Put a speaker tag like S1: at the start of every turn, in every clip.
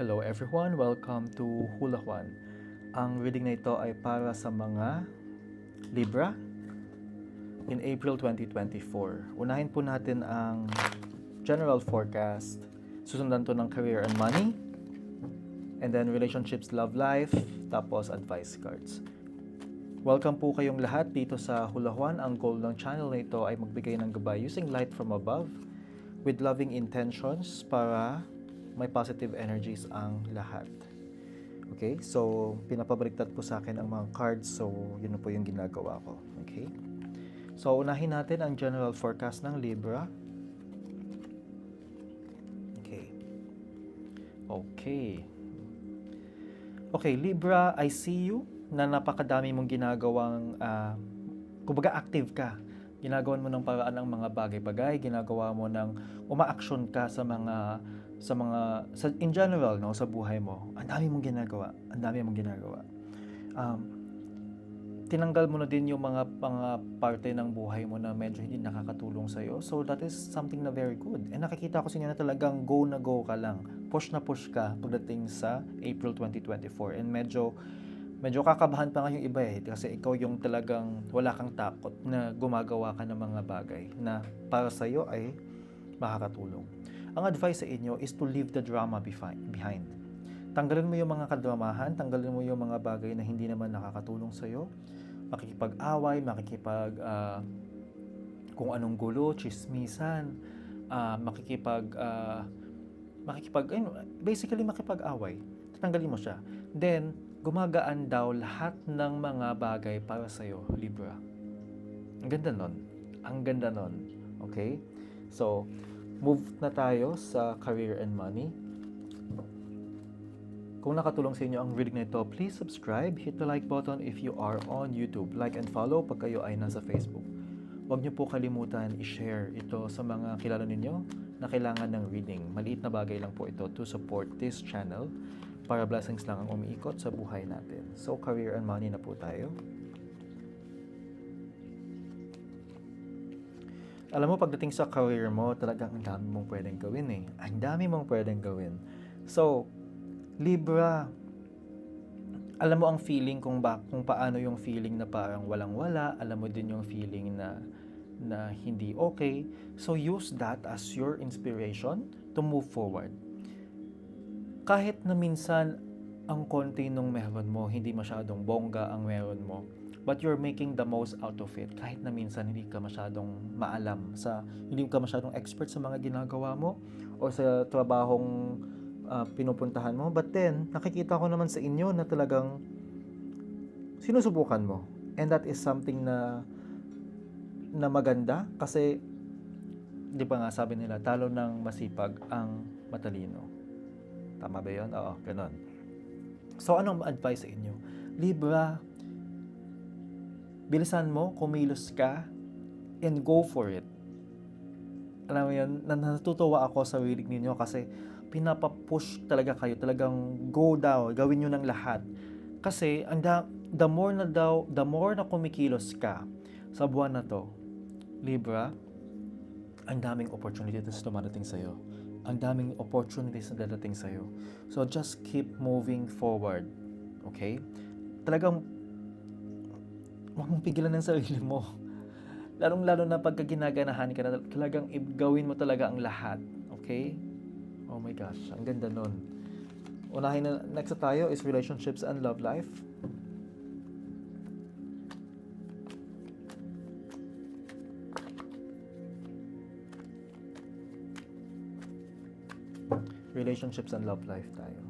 S1: Hello everyone, welcome to Hula Juan. Ang reading na ito ay para sa mga Libra in April 2024. Unahin po natin ang general forecast. Susundan to ng career and money. And then relationships, love life, tapos advice cards. Welcome po kayong lahat dito sa Hula Juan. Ang goal ng channel na ito ay magbigay ng gabay using light from above with loving intentions para may positive energies ang lahat. Okay? So, pinapabaliktad po sa akin ang mga cards. So, yun po yung ginagawa ko. Okay? So, unahin natin ang general forecast ng Libra. Okay. Okay. Okay, Libra, I see you na napakadami mong ginagawang, ah, kumbaga active ka. Ginagawan mo ng paraan ang mga bagay-bagay, ginagawa mo ng umaaksyon ka sa mga sa mga sa, in general no sa buhay mo. Ang dami mong ginagawa, ang dami mong ginagawa. Um, tinanggal mo na din yung mga mga parte ng buhay mo na medyo hindi nakakatulong sa iyo. So that is something na very good. And nakikita ko sa inyo na talagang go na go ka lang. Push na push ka pagdating sa April 2024. And medyo medyo kakabahan pa nga yung iba eh kasi ikaw yung talagang wala kang takot na gumagawa ka ng mga bagay na para sa iyo ay makakatulong. Ang advice sa inyo is to leave the drama behind. Tanggalin mo yung mga kadramahan, tanggalin mo yung mga bagay na hindi naman nakakatulong sa iyo. Makikipag-away, makikipag ah, kung anong gulo, chismisan, ah, makikipag ah, makikipag ayun, basically makipag-away. Tanggalin mo siya. Then gumagaan daw lahat ng mga bagay para sa iyo, Libra. Ang ganda nun. Ang ganda nun. Okay? So, move na tayo sa career and money. Kung nakatulong sa inyo ang reading na ito, please subscribe, hit the like button if you are on YouTube. Like and follow pag kayo ay nasa Facebook. Huwag niyo po kalimutan i-share ito sa mga kilala ninyo na kailangan ng reading. Maliit na bagay lang po ito to support this channel para blessings lang ang umiikot sa buhay natin. So, career and money na po tayo. Alam mo, pagdating sa career mo, talagang ang dami mong pwedeng gawin eh. Ang dami mong pwedeng gawin. So, Libra, alam mo ang feeling kung ba kung paano yung feeling na parang walang-wala, alam mo din yung feeling na na hindi okay. So use that as your inspiration to move forward. Kahit na minsan ang konti nung meron mo, hindi masyadong bongga ang meron mo, but you're making the most out of it. Kahit na minsan hindi ka masyadong maalam sa hindi ka masyadong expert sa mga ginagawa mo o sa trabahong ah, pinupuntahan mo. But then, nakikita ko naman sa inyo na talagang sinusubukan mo. And that is something na na maganda kasi di ba nga sabi nila, talo ng masipag ang matalino. Tama ba yun? Oo, ganun. So, anong advice sa inyo? Libra, bilisan mo, kumilos ka, and go for it. Alam mo yun, na- natutuwa ako sa wilig ninyo kasi pinapapush talaga kayo, talagang go daw, gawin nyo ng lahat. Kasi, ang da- the more na daw, the more na kumikilos ka sa buwan na to, Libra, ang daming opportunities na dumadating sa'yo. Ang daming opportunities na dadating sa'yo. So, just keep moving forward. Okay? Talagang, huwag mong pigilan ng sarili mo. Lalong-lalo na pagka ginaganahan ka na, talagang gawin mo talaga ang lahat. Okay? Oh my gosh, ang ganda nun. Unahin na, next tayo is relationships and love life. Relationships and love life tayo.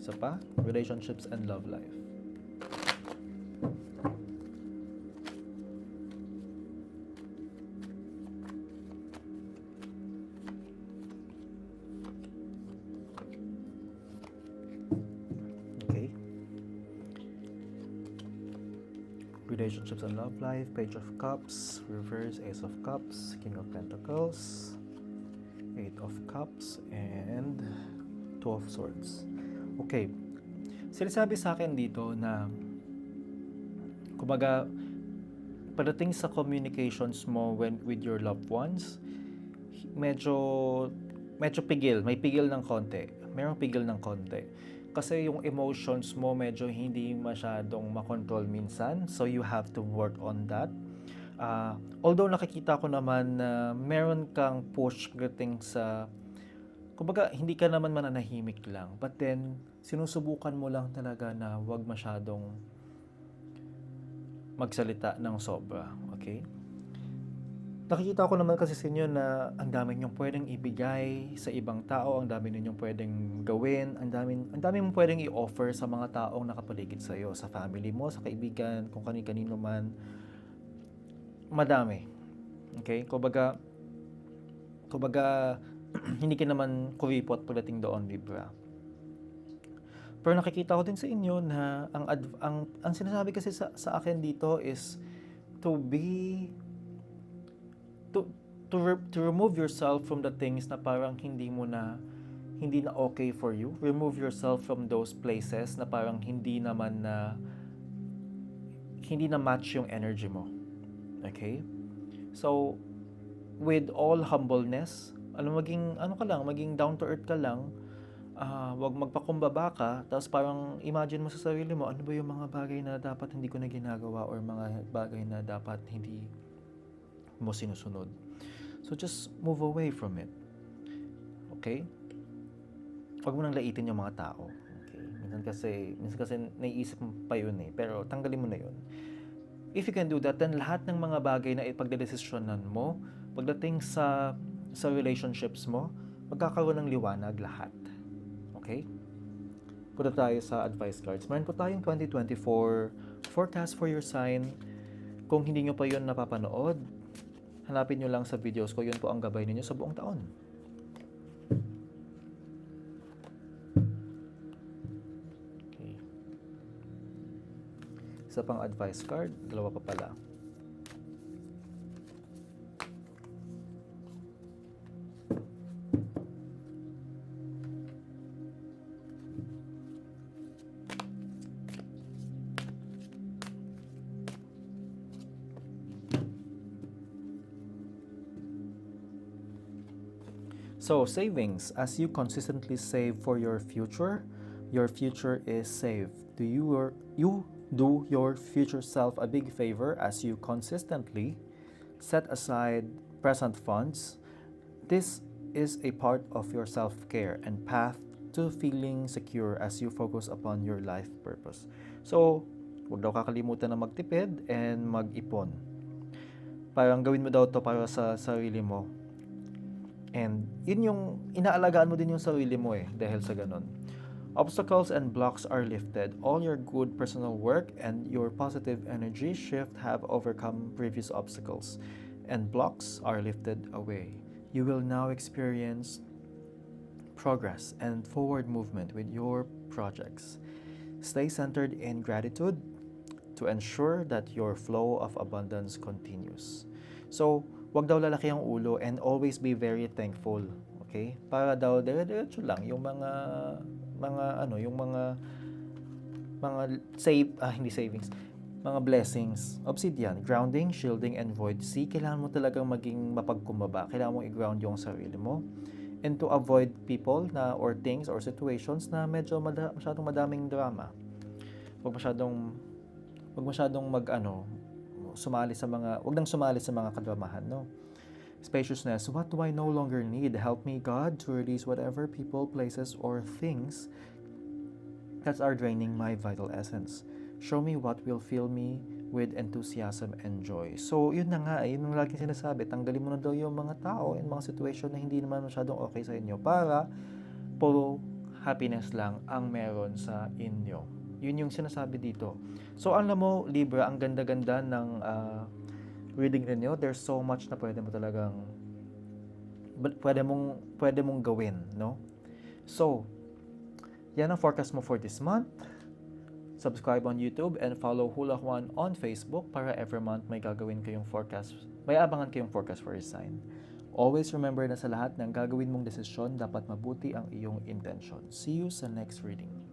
S1: Isa pa, relationships and love life. Relationships and love life, Page of Cups, Reverse, Ace of Cups, King of Pentacles, Eight of Cups, and Two of Swords. Okay. Sinasabi sa akin dito na kumbaga pagdating sa communications mo when with your loved ones, medyo medyo pigil, may pigil ng konti. Merong pigil ng konti. Kasi yung emotions mo medyo hindi masyadong makontrol minsan. So you have to work on that. Ah, although nakikita ko naman na meron kang push pagdating sa kumbaga hindi ka naman mananahimik lang. But then sinusubukan mo lang talaga na wag masyadong magsalita ng sobra. Okay? Nakikita ko naman kasi sa inyo na ang dami niyong pwedeng ibigay sa ibang tao, ang dami ninyong pwedeng gawin, ang dami, ang dami mong pwedeng i-offer sa mga taong nakapaligid sa iyo, sa family mo, sa kaibigan, kung kani-kanino man. Madami. Okay? Kumbaga, kumbaga, hindi ka naman kuripot pagdating doon, Libra. Pero nakikita ko din sa inyo na ang adv- ang ang sinasabi kasi sa, sa akin dito is to be to to re- to remove yourself from the things na parang hindi mo na hindi na okay for you. Remove yourself from those places na parang hindi naman na hindi na match yung energy mo. Okay? So with all humbleness, ano maging ano ka lang, maging down to earth ka lang. ah wag magpakumbaba ka, tapos parang imagine mo sa sarili mo, ano ba yung mga bagay na dapat hindi ko na ginagawa or mga bagay na dapat hindi mo sinusunod. So just move away from it. Okay? Huwag mo nang laitin yung mga tao. Okay? Minsan kasi, minsan kasi naiisip mo pa yun eh. Pero tanggalin mo na yun. If you can do that, then lahat ng mga bagay na ipagdedesisyonan mo, pagdating sa sa relationships mo, magkakaroon ng liwanag lahat. Okay? Punta tayo sa advice cards. Meron po tayong 2024 forecast for your sign. Kung hindi nyo pa yun napapanood, hanapin nyo lang sa videos ko. Yun po ang gabay ninyo sa buong taon. Okay. Isa pang advice card. Dalawa pa pala. So, savings. As you consistently save for your future, your future is saved. Do you you do your future self a big favor as you consistently set aside present funds? This is a part of your self-care and path to feeling secure as you focus upon your life purpose. So, huwag daw kakalimutan na magtipid and mag-ipon. Parang gawin mo daw to para sa sarili mo. And yun yung inaalagaan mo din yung sarili mo eh dahil sa ganun. Obstacles and blocks are lifted. All your good personal work and your positive energy shift have overcome previous obstacles and blocks are lifted away. You will now experience progress and forward movement with your projects. Stay centered in gratitude to ensure that your flow of abundance continues. So, wag daw lalaki ang ulo and always be very thankful. Okay? Para daw dire-diretso lang yung mga mga ano, yung mga mga save ah, hindi savings, mga blessings. Obsidian, grounding, shielding, and void sea. Kailangan mo talagang maging mapagkumbaba. Kailangan mo i-ground yung sarili mo. And to avoid people na or things or situations na medyo mada, masyadong madaming drama. Huwag masyadong huwag masyadong mag ano, sumali sa mga, huwag nang sumali sa mga kadramahan, no? Spaciousness, what do I no longer need? Help me, God, to release whatever people, places, or things that are draining my vital essence. Show me what will fill me with enthusiasm and joy. So, yun na nga, yun yung laging sinasabi, tanggalin mo na daw yung mga tao and mga situation na hindi naman masyadong okay sa inyo para puro happiness lang ang meron sa inyo. Yun yung sinasabi dito. So, alam mo, Libra, ang ganda-ganda ng ah, reading ninyo. There's so much na pwede mo talagang pwede mong pwede mong gawin, no? So, yan ang forecast mo for this month. Subscribe on YouTube and follow Hula Juan on Facebook para every month may gagawin kayong forecast. May abangan kayong forecast for your sign. Always remember na sa lahat ng gagawin mong desisyon, dapat mabuti ang iyong intention. See you sa next reading.